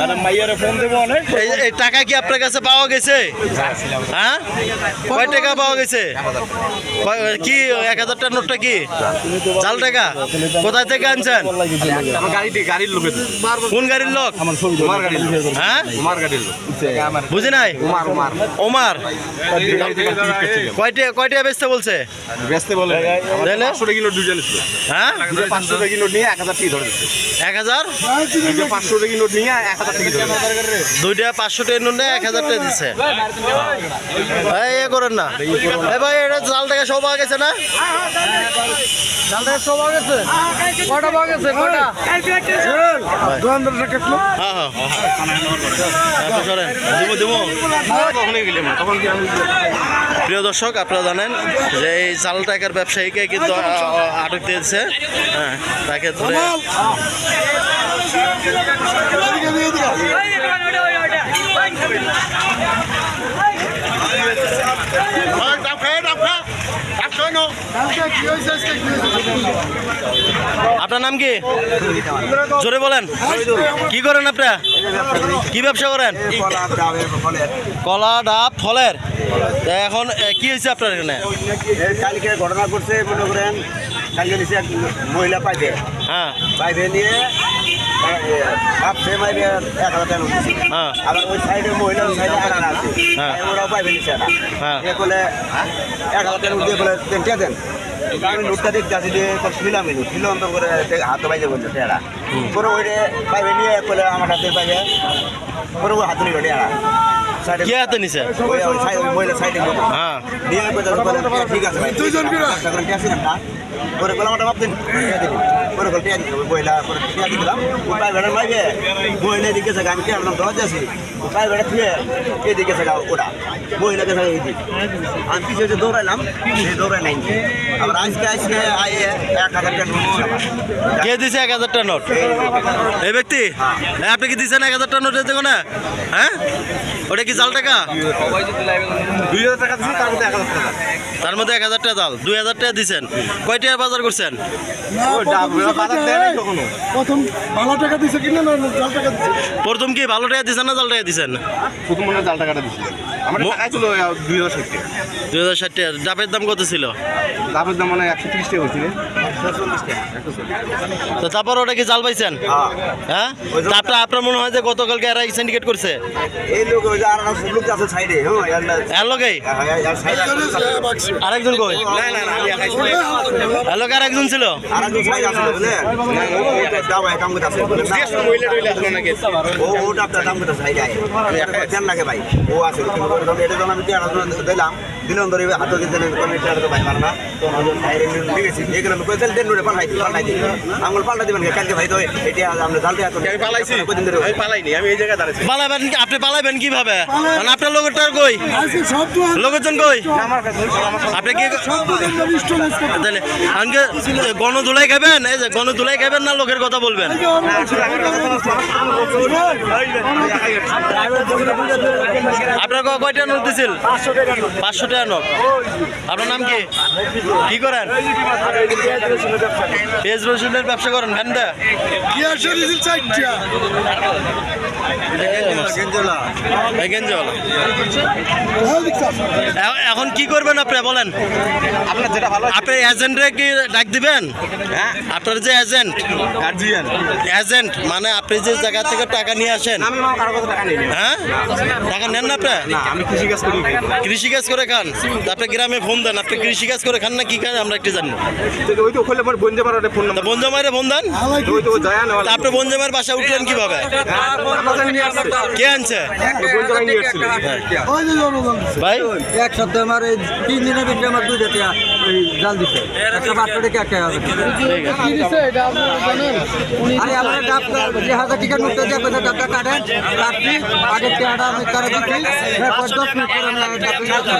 আর মাইয়ারে ফোন দেবো অনেক। এই এই টাকা কি আপনার কাছে পাওয়া গেছে? হ্যাঁ? কয় টাকা পাওয়া গেছে? কয়- কি এক হাজার টাকার নোটটা কি? জাল টাকা? কোথায় থেকে আনছেন? গাড়ির লোকে কোন গাড়ির লোক? উমার গাড়ির লোক হ্যাঁ? উমার গাড়ির লোক বুঝি নাই? উমার উমার ওমার। কয়টা কয়টা বেচতে বলছে? ব্যস্ত বলে? পাঁচশো টাকা কিলো দুজন ছিল হ্যাঁ পাঁচশো টাকা কিলো নিয়ে এক হাজার টাকা ধরে দিচ্ছে। এক হাজার? পাঁচশো টাকা কিলো নিয়ে এক হাজার দুইটা পাঁচশো টাকা নুন এক হাজার টাকা দিচ্ছে ভাই এ করেন না ভাই ভাই এটা জাল থেকে সব পাওয়া গেছে না জাল থেকে সব পাওয়া গেছে কটা পাওয়া গেছে কটা হ্যাঁ হ্যাঁ সরেন দিব? দিব তখনই গেলাম তখন কি আমি প্রিয় দর্শক আপনারা জানেন যে এই চাল টাকার ব্যবসায়ীকে কিন্তু আটক দিয়েছে। হ্যাঁ তাকে ধরে আপনার নাম কি? জোরে বলেন। কি করেন আপনারা? কি ব্যবসা করেন? কলা ডাব ফলের? এখন কি হয়েছে আপনার এখানে? কালকে ঘটনা করছে মনে করেন কালকে নিচে এক মহিলা পাইবে। হ্যাঁ। পাইবে নিয়ে ভাবছে মাইবে এক হাজার টাকা হ্যাঁ। আবার ওই সাইডে মহিলার সাইডে আর আছে। হ্যাঁ। ওরাও পাইবে নিচে না। হ্যাঁ। এ বলে এক হাজার টাকা উঠে বলে টেনটা দেন। তো আমি নোটটা দেখতে আছি যে ছিলাম এনে ছিল অন্তর করে হাতে পাইছে বলছে টেরা। পরে ওই পাইবে নিয়ে বলে আমার হাতে পাইবে। পরে ওই হাতে নিয়ে টেরা। সাইডে হাতে নিছে? ওই ওই সাইড ওই মহিলা সাইডে হ্যাঁ। দিয়ে ঠিক আছে দুইজন করে বললাম ওটা ভাবতেন পরে বলে টিয়া দিবি বইলা পরে টিয়া দিলাম। ও পাই বেড়া মাইবে বইলা দিকে আমি টিয়া দিলাম দশ আছি। ও পাই বেড়া থুয়ে এদিকে জায়গা ওরা বইলা কে জায়গা এদিকে আমি পিছিয়ে যে দৌড়াইলাম দৌড়াই নাই আবার আজকে আজকে আইয়ে এক হাজার টাকা কে দিছে এক হাজার টাকা নোট? এই ব্যক্তি? এ, আপনি কি দিচ্ছেন এক হাজার টাকা নোট দেখো না হ্যাঁ? ওটা কি জাল টাকা? দুই হাজার টাকা দিচ্ছি তার মধ্যে এক হাজার টাকা। তার মধ্যে এক হাজার টাকা জাল দুই হাজার টাকা দিচ্ছেন কয় টাকা বাজার করছেন? প্রথম ভালো টাকা দিছে কিনা না জাল টাকা দিছে? প্রথম কি ভালো টাকা দিচ্ছেন না জাল টাকা দিচ্ছেন প্রথম মনে জাল টাকাটা দিচ্ছি আমার টাকাই ছিল দুই হাজার ষাট টাকা। দুই হাজার ষাট টাকা। ডাবের দাম কত ছিল? ডাবের দাম মানে একশো তিরিশ টাকা হয়েছিল। তো তারপর ওটা কি জাল পাইছেন? হ্যাঁ। হ্যাঁ? আপনার আপনার মনে হয় যে গতকালকে এরা সিন্ডিকেট করছে? এই লোক ওই যে আর একটা লোক আছে সাইডে হ্যাঁ এর লোকেই? আরেকজন কই? না না না আমি একাই ছিলাম। এর লোক আরেকজন ছিল? আর একজন সাইড আছে বুঝলেন দাও ভাই কাম করতে আছে। জিজ্ঞেস মহিলা টহিলা আছে নাকি? ও ওটা আপনার দাম করতে সাইড আয়। দেন লাগে ভাই? ও আছে দিলাম। এগুলো দেন পাল্টাই পাল্টাই দিই। আঙুল পাল্টা দিবেন কালকে ভাই তো এটা আমরা জাল দিয়া আমি পালাইছি। কদিন ধরে। আমি পালাইনি আমি এই জায়গায় দাঁড়াইছি। পালাবেন আপনি পালাবেন কীভাবে? মানে আপনার লোকটা কই? লোকজন কই? আমার কাছে আমার আপনি কি তাহলে গণধুলাই খাবেন? এই যে গণধুলাই খাবেন না লোকের কথা বলবেন? আপনার কয়টা নোট দিছিল? পাঁচশো টাকা আপনার নাম কি? কি করেন? পেঁয়াজ রসুনের ব্যবসা করেন এখন কি করবেন আপনি বলেন? আপনার যেটা ভালো আপনি এজেন্টরে কি ডাক দিবেন? হ্যাঁ আপনার যে এজেন্ট গার্জিয়ান এজেন্ট মানে আপনি যে জায়গা থেকে টাকা নিয়ে আসেন। আমি কারও কথা টাকা নিই হ্যাঁ? টাকা নেন না আপনি? না আমি কৃষি কাজ করি। কৃষি কাজ করে খান? তা আপনি গ্রামে ফোন দেন আপনি কৃষি কাজ করে খান না কি খান আমরা একটু জানি পারো ফোন দেন? ওই তো যায় না তা আপনি বঞ্জমাইয়ের বাসা উঠলেন কীভাবে? আসছে। কে আনছে? বন্ধে নিয়ে আসছিল ওই যে জনগণ। ভাই? এক সপ্তাহে আমার তিন দিনের ভিতরে আমার দুই ওই জাল দিচ্ছে একটা বাচ্চা ডেকে একটা হবে? আরে আমার ডাব যে হাজার টাকা নোটটা দিয়ে আপনাদের ডাবটা কাটেন কাটছি আগের টাকাটা আমি তারা দিচ্ছি দশ মিনিট পরে আমি ডাবটা